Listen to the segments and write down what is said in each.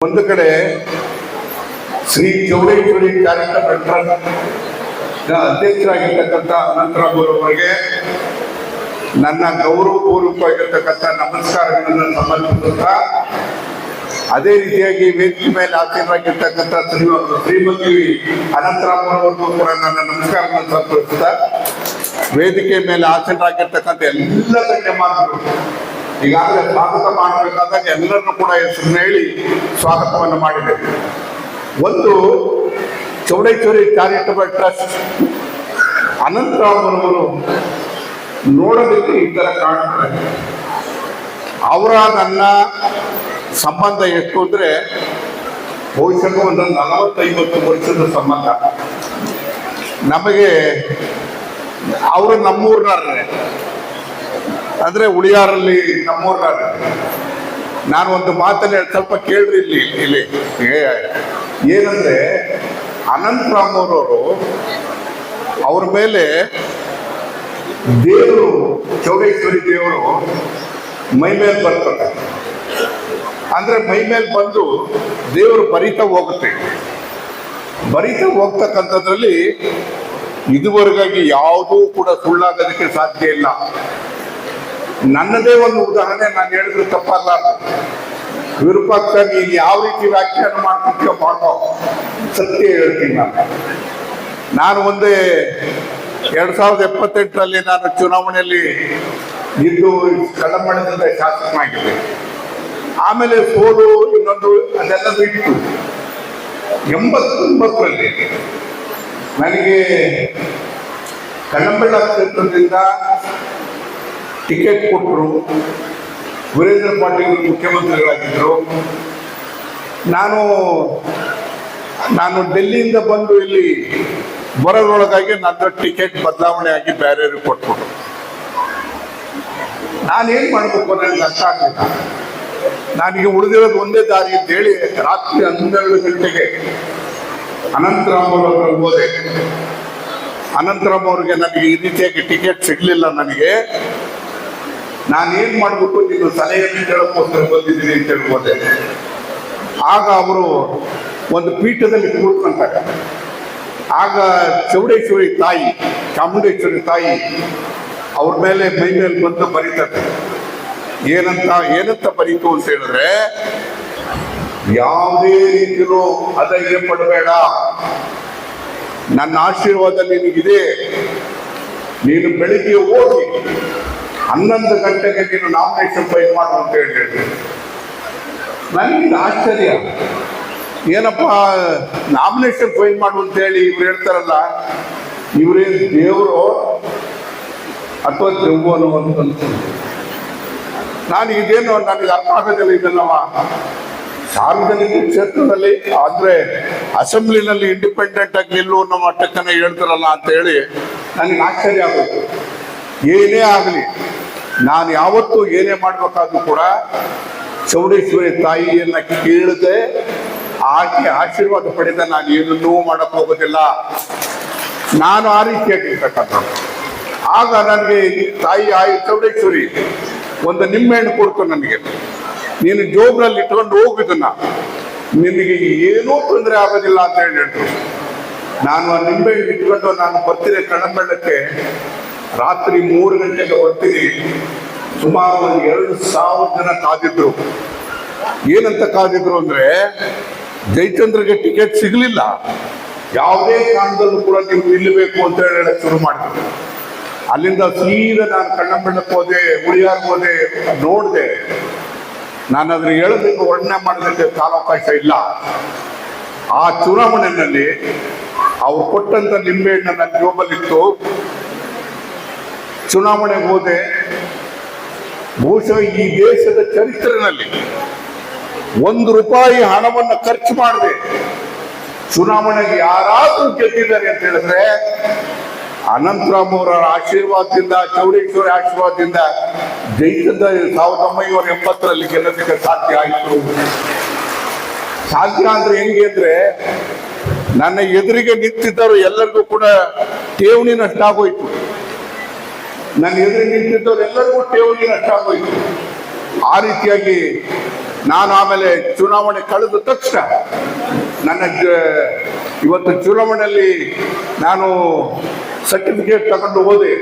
ಒಂದು ಕಡೆ Shri Chowdeshwari charitable trust ಅಧ್ಯಕ್ಷರಾಗಿರ್ತಕ್ಕಂಥ ಅನಂತರಾಮ್ ನನ್ನ ನನ್ನ ಗೌರವಪೂರ್ವಕವಾಗಿರ್ತಕ್ಕಂಥ ನಮಸ್ಕಾರಗಳನ್ನು ಸಮರ್ಪಿಸುತ್ತಾ, ಅದೇ ರೀತಿಯಾಗಿ ವೇದಿಕೆ ಮೇಲೆ ಆಸೀನರಾಗಿರ್ತಕ್ಕಂಥ ಶ್ರೀ ಶ್ರೀಮತಿ ಅನಂತರಾಮರವರು ಕೂಡ ನನ್ನ ನಮಸ್ಕಾರವನ್ನು ಸಮರ್ಪಿಸುತ್ತಾ, ವೇದಿಕೆ ಮೇಲೆ ಆಸೀನರಾಗಿರ್ತಕ್ಕಂಥ ಎಲ್ಲ ಗಣ್ಯಮಾನರು ಈಗಾಗಲೇ ಸ್ವಾಗತ ಮಾಡಬೇಕಾದಾಗ ಎಲ್ಲರನ್ನು ಕೂಡ ಹೆಸರನ್ನ ಹೇಳಿ ಸ್ವಾಗತವನ್ನು ಮಾಡಿದೆ. ಒಂದು ಚೌಡೇಶ್ವರಿ ಚಾರಿಟಬಲ್ ಟ್ರಸ್ಟ್ ಅನಂತರಾಮನವರು ನೋಡಲಿಕ್ಕೆ ಈ ಥರ ಕಾಣ್ತಾರೆ. ಅವರ ನನ್ನ ಸಂಬಂಧ ಎಷ್ಟು ಅಂದರೆ ಬಹುಶಃ ಒಂದು ನಲವತ್ತೈವತ್ತು ವರ್ಷದ ಸಂಬಂಧ. ನಮಗೆ ಅವರು ನಮ್ಮೂರ್ನವ್ರೆ. ಅಂದ್ರೆ ಉಳಿಯಾರಲ್ಲಿ ನಮ್ಮೂರ್ನ ನಾನು ಒಂದು ಮಾತನ್ನ ಸ್ವಲ್ಪ ಕೇಳ್ರಿ ಇಲ್ಲಿ ಇಲ್ಲಿ. ಏನಂದ್ರೆ ಅನಂತ ಅವರವರು ಅವ್ರ ಮೇಲೆ ದೇವರು, ಚೌಡೇಶ್ವರಿ ದೇವರು ಮೈ ಮೇಲೆ ಬರ್ತಾರೆ ಅಂದ್ರೆ ಮೈ ಮೇಲೆ ಬಂದು ದೇವರು ಬರಿತಾ ಹೋಗುತ್ತೆ. ಬರಿತಾ ಹೋಗ್ತಕ್ಕಂಥದ್ರಲ್ಲಿ ಇದುವರೆಗಾಗಿ ಯಾವುದೂ ಕೂಡ ಸುಳ್ಳಾಗೋದಕ್ಕೆ ಸಾಧ್ಯ ಇಲ್ಲ. ನನ್ನದೇ ಒಂದು ಉದಾಹರಣೆ ನಾನು ಹೇಳಿದ್ರು ತಪ್ಪಲ್ಲ ವಿರೂಪಾಕ್ಷ, ನೀನು ಯಾವ ರೀತಿ ವ್ಯಾಖ್ಯಾನ ಮಾಡ್ತಿದ್ಯೋ ಮಾಡೋ ಸತ್ಯ ಹೇಳ್ತೀನಿ ನಾನು. ನಾನು ಒಂದೇ ಎರಡ್ ಸಾವಿರದ ಎಪ್ಪತ್ತೆಂಟರಲ್ಲಿ ನಾನು ಚುನಾವಣೆಯಲ್ಲಿ ಇದ್ದು ಕಡಮಣದಿಂದ ಶಾಸಕನಾಗಿದ್ದೆ. ಆಮೇಲೆ ಸೋಲು ಇನ್ನೊಂದು ಅದೆಲ್ಲ ಬಿಟ್ಟು ಎಂಬತ್ತೊಂಬತ್ತರಲ್ಲಿ ನನಗೆ ಕಳ್ಳಂಬೆಳ್ಳ ಕ್ಷೇತ್ರದಿಂದ ಟಿಕೆಟ್ ಕೊಟ್ಟರು. ವೀರೇಂದ್ರ ಪಾಟೀಲ್ ಮುಖ್ಯಮಂತ್ರಿಗಳಾಗಿದ್ದರು ನಾನು ನಾನು ಡೆಲ್ಲಿಯಿಂದ ಬಂದು ಇಲ್ಲಿ ಬರೋದ್ರೊಳಗಾಗಿ ನನ್ನ ಟಿಕೆಟ್ ಬದಲಾವಣೆ ಆಗಿ ಬೇರೆಯವ್ರಿಗೆ ಕೊಟ್ಬಿಟ್ಟು ನಾನೇನು ಮಾಡಬೇಕು ನನಗೆ ಅರ್ಥ ಆಗಲಿಲ್ಲ. ನನಗೆ ಉಳಿದಿರೋದು ಒಂದೇ ದಾರಿ ಅಂತ ಹೇಳಿ ರಾತ್ರಿ ಹನ್ನೆರಡು ಗಂಟೆಗೆ ಅನಂತರಾಮ್ ಅವ್ರ ಹೋದೆ. ಅನಂತರಾಮ್ ಅವ್ರಿಗೆ ನನಗೆ ಈ ರೀತಿಯಾಗಿ ಟಿಕೆಟ್ ಸಿಗಲಿಲ್ಲ ನನಗೆ. ನಾನೇನ್ ಮಾಡ್ಬಿಟ್ಟು ನೀನು ಸಲಹೆಯನ್ನು ಕೇಳಕ್ಕೋಸ್ಕರ ಬಂದಿದ್ದೀನಿ ಅಂತ ಹೇಳ್ಬೋದೆ ಆಗ ಅವರು ಒಂದು ಪೀಠದಲ್ಲಿ ಕೂತ್ಕೊಂಡಾಗ, ಆಗ ಚೌಡೇಶ್ವರಿ ತಾಯಿ, ಚಾಮುಂಡೇಶ್ವರಿ ತಾಯಿ ಅವ್ರ ಮೇಲೆ ಮೈ ಮೇಲೆ ಬಂದು ಬರೀತಾರೆ ಏನಂತ ಏನಂತ ಬರೀತು ಅಂತ ಹೇಳಿದ್ರೆ, ಯಾವುದೇ ರೀತಿಯೂ ಅಧೈರ್ಯ ಪಡಬೇಡ. ನನ್ನ ಆಶೀರ್ವಾದ ನಿನಗಿದೆ. ನೀನು ಬೆಳಿಗ್ಗೆ ಹೋಗಿ ಹನ್ನೊಂದು ಗಂಟೆಗೆ ನೀನು ನಾಮಿನೇಷನ್ ಫೈಲ್ ಮಾಡು ಅಂತ ಹೇಳಿ ಹೇಳಿದ್ರು ನನಗೆ ಆಶ್ಚರ್ಯ. ಏನಪ್ಪ ನಾಮಿನೇಷನ್ ಫೈಲ್ ಮಾಡು ಅಂತ ಹೇಳಿ ಇವ್ರು ಹೇಳ್ತಾರಲ್ಲ ಇವರೇನು ದೇವರು ಅಥವಾ ದೆವ್ವನು ಅಂತ ನಾನು ಇದೇನು, ನನಗೆ ಅರ್ಥ ಆಗೋದಿಲ್ಲ ಇದನ್ನವ ಸಾರ್ವಜನಿಕ ಕ್ಷೇತ್ರದಲ್ಲಿ ಆದ್ರೆ ಅಸೆಂಬ್ಲಿನಲ್ಲಿ ಇಂಡಿಪೆಂಡೆಂಟ್ ಆಗಿ ನಿಲ್ಲು ಅನ್ನೋ ಮಟ್ಟಕ್ಕನ ಹೇಳ್ತಾರಲ್ಲ ಅಂತ ಹೇಳಿ ನನಗೆ ಆಶ್ಚರ್ಯ ಆಗುತ್ತೆ. ಏನೇ ಆಗಲಿ ನಾನು ಯಾವತ್ತೂ ಏನೇ ಮಾಡಬೇಕಾದ್ರೂ ಕೂಡ ಚೌಡೇಶ್ವರಿ ತಾಯಿಯನ್ನ ಕೇಳದೆ ಆಕೆ ಆಶೀರ್ವಾದ ಪಡೆದ ನಾನು ಏನನ್ನೂ ಮಾಡಕ್ ಹೋಗೋದಿಲ್ಲ. ನಾನು ಆ ರೀತಿಯಾಗಿರ್ತಕ್ಕಂಥ ಆಗ ನನಗೆ ತಾಯಿ ಆಯಿ ಚೌಡೇಶ್ವರಿ, ಒಂದು ನಿಂಬೆಹಣ್ಣು ಕೊಡ್ತು ನನಗೆ. ನೀನು ಜೋಬ್ರಲ್ಲಿ ಇಟ್ಕೊಂಡು ಹೋಗಿದ್ದನ್ನ. ನಿನಗೆ ಏನೂ ತೊಂದರೆ ಆಗೋದಿಲ್ಲ ಅಂತ ಹೇಳಿ ನಾನು ಆ ನಿಂಬೆ ಇಟ್ಕೊಂಡು ನಾನು ಬರ್ತೀನಿ ಕಣ್ಣಂಬೆಳ್ಳಕ್ಕೆ ರಾತ್ರಿ ಮೂರು ಗಂಟೆಗೆ ಹೊರಟಿದೆ ಸುಮಾರು ಒಂದು ಎರಡು ಸಾವಿರ ಜನ ಕಾದಿದ್ರು. ಏನಂತ ಕಾದಿದ್ರು ಅಂದ್ರೆ ಜಯಚಂದ್ರಗೆ ಟಿಕೆಟ್ ಸಿಗ್ಲಿಲ್ಲ. ಯಾವುದೇ ಕಾರಣದಲ್ಲೂ ಕೂಡ ನೀವು ನಿಲ್ಲಬೇಕು ಅಂತ ಹೇಳಿ ಶುರು ಮಾಡಿದ್ರು. ಅಲ್ಲಿಂದ ಸೀದಾ ನಾನು ಕಣ್ಣಂಬಣ್ಣಕ್ಕೆ ಹೋದೆ, ಉಳಿಯಾರ್ ಹೋದೆ, ನೋಡಿದೆ. ನಾನು ಅದ್ರ ಹೇಳೋದಕ್ಕೆ ವರ್ಣನೆ ಮಾಡೋದಕ್ಕೆ ಕಾಲಾವಕಾಶ ಇಲ್ಲ. ಆ ಚುನಾವಣೆಯಲ್ಲಿ ಅವ್ರು ಕೊಟ್ಟಂತ ನಿಂಬೆಹಣ್ಣು ನನ್ನ ಜೋಬಲ್ಲಿತ್ತು. ಚುನಾವಣೆಗೆ ಹೋದೆ. ಬಹುಶಃ ಈ ದೇಶದ ಚರಿತ್ರೆಯಲ್ಲಿ ಒಂದು ರೂಪಾಯಿ ಹಣವನ್ನು ಖರ್ಚು ಮಾಡದೆ ಚುನಾವಣೆಗೆ ಯಾರಾದ್ರೂ ಗೆದ್ದಿದ್ದಾರೆ ಅಂತ ಹೇಳಿದ್ರೆ ಅನಂತರಾಮ್ ಅವರ ಆಶೀರ್ವಾದದಿಂದ, ಚೌಡೇಶ್ವರಿ ಆಶೀರ್ವಾದದಿಂದ ಜೈತದ ಸಾವಿರದ ಒಂಬೈನೂರ ಎಂಬತ್ತರಲ್ಲಿ ಗೆಲ್ಲೋದಕ್ಕೆ ಸಾಧ್ಯ ಆಯಿತು. ಸಾಧ್ಯ ಅಂದ್ರೆ ಹೆಂಗೆ ಅಂದ್ರೆ, ನನ್ನ ಎದುರಿಗೆ ನಿಂತಿದ್ದರು ಎಲ್ಲರಿಗೂ ಕೂಡ ಠೇವಣಿ ನಷ್ಟ ಆಗೋಯ್ತು ನನ್ನ ಎದುರು ನಿಂತಿದ್ದವರೆಲ್ಲರಿಗೂ ಠೇವಣಿ ನಷ್ಟ ಆಗೋಯ್ತು. ಆ ರೀತಿಯಾಗಿ ನಾನು ಆಮೇಲೆ ಚುನಾವಣೆ ಕಳೆದ ತಕ್ಷಣ ನನ್ನ ಇವತ್ತು ಚುನಾವಣೆಯಲ್ಲಿ ನಾನು ಸರ್ಟಿಫಿಕೇಟ್ ತಗೊಂಡು ಹೋದೆ.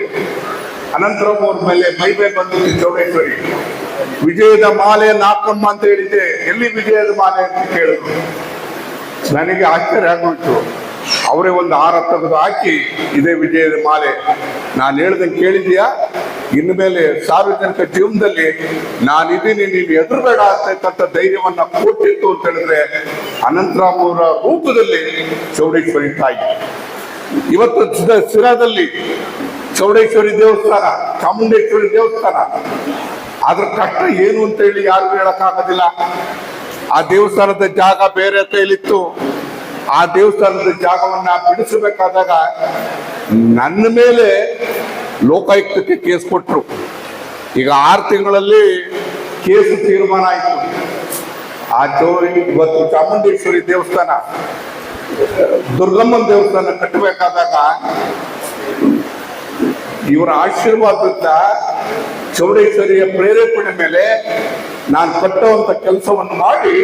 ಅನಂತರಂ ಅವ್ರ ಮೇಲೆ ಮೈ ಬಂದಿತ್ತು ಚೌಡೇಶ್ವರಿ. ವಿಜಯದ ಮಾಲೆ ನಾಕಮ್ಮ ಅಂತ ಹೇಳಿದ್ದೆ. ಎಲ್ಲಿ ವಿಜಯದ ಮಾಲೆ ಅಂತ ಕೇಳಿದ್ರು. ನನಗೆ ಆಶ್ಚರ್ಯ ಆಗೋಯ್ತು. ಅವರೇ ಒಂದು ಆರ ಹಾಕಿ ಇದೇ ವಿಜಯದ ಮಾಲೆ. ನಾನು ಹೇಳ್ದಂಗೆ ಕೇಳಿದೀಯಾ? ಇನ್ನು ಮೇಲೆ ಸಾರ್ವಜನಿಕ ಜೀವನದಲ್ಲಿ ನಾನಿದ್ದೀನಿ ನೀನು ಎದುರುಬೇಡ ಅಂತಕ್ಕಂಥ ಧೈರ್ಯವನ್ನ ಕೊಟ್ಟಿತ್ತು ಅಂತ ಹೇಳಿದ್ರೆ ಅನಂತರಾಮ್ ರೂಪದಲ್ಲಿ ಚೌಡೇಶ್ವರಿ ತಾಯಿ. ಇವತ್ತು ಸಿರಾದಲ್ಲಿ ಚೌಡೇಶ್ವರಿ ದೇವಸ್ಥಾನ, ಚಾಮುಂಡೇಶ್ವರಿ ದೇವಸ್ಥಾನ. ಅದ್ರ ಕಷ್ಟ ಏನು ಅಂತ ಹೇಳಿ ಯಾರಿಗೂ ಹೇಳಕ್ಕಾಗೋದಿಲ್ಲ. ಆ ದೇವಸ್ಥಾನದ ಜಾಗ ಬೇರೆ ಕೈಲಿತ್ತು ಆ ದೇವಸ್ಥಾನದ ಜಾಗವನ್ನ ಬಿಡಿಸಬೇಕಾದಾಗ ನನ್ನ ಮೇಲೆ ಲೋಕಾಯುಕ್ತಕ್ಕೆ ಕೇಸ್ ಕೊಟ್ಟರು ಈಗ ಆರು ತಿಂಗಳಲ್ಲಿ ಕೇಸು ತೀರ್ಮಾನ ಆಯಿತು. ಆ ಚೌರಿ ಇವತ್ತು ಚಾಮುಂಡೇಶ್ವರಿ ದೇವಸ್ಥಾನ, ದುರ್ಗಮ್ಮನ ದೇವಸ್ಥಾನ ಕಟ್ಟಬೇಕಾದಾಗ ಇವರ ಆಶೀರ್ವಾದದಿಂದ ಚೌಡೇಶ್ವರಿಯ ಪ್ರೇರೇಪಣೆ ಮೇಲೆ ನಾನು ಕಟ್ಟುವಂತ ಕೆಲಸವನ್ನು ಮಾಡಿ,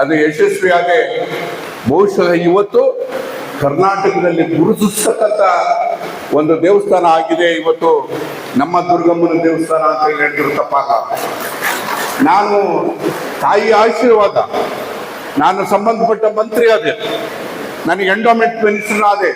ಅದು ಯಶಸ್ವಿಯಾಗಿ ಬಹುಶಃ ಇವತ್ತು ಕರ್ನಾಟಕದಲ್ಲಿ ಗುರುತಿಸ್ತಕ್ಕಂಥ ಒಂದು ದೇವಸ್ಥಾನ ಆಗಿದೆ. ಇವತ್ತು ನಮ್ಮ ದುರ್ಗಮ್ಮನ ದೇವಸ್ಥಾನ ಅಂತ ಹೇಳಿ ಹೇಳಿದ್ರು ತಪ್ಪಾಗ ನಾನು ತಾಯಿ ಆಶೀರ್ವಾದ, ನಾನು ಸಂಬಂಧಪಟ್ಟ ಮಂತ್ರಿ ಆದೆ, ನನಗೆ ಎಂಡೋಮೆಂಟ್ ಮಿನಿಸ್ಟರ್ ಆದೆ.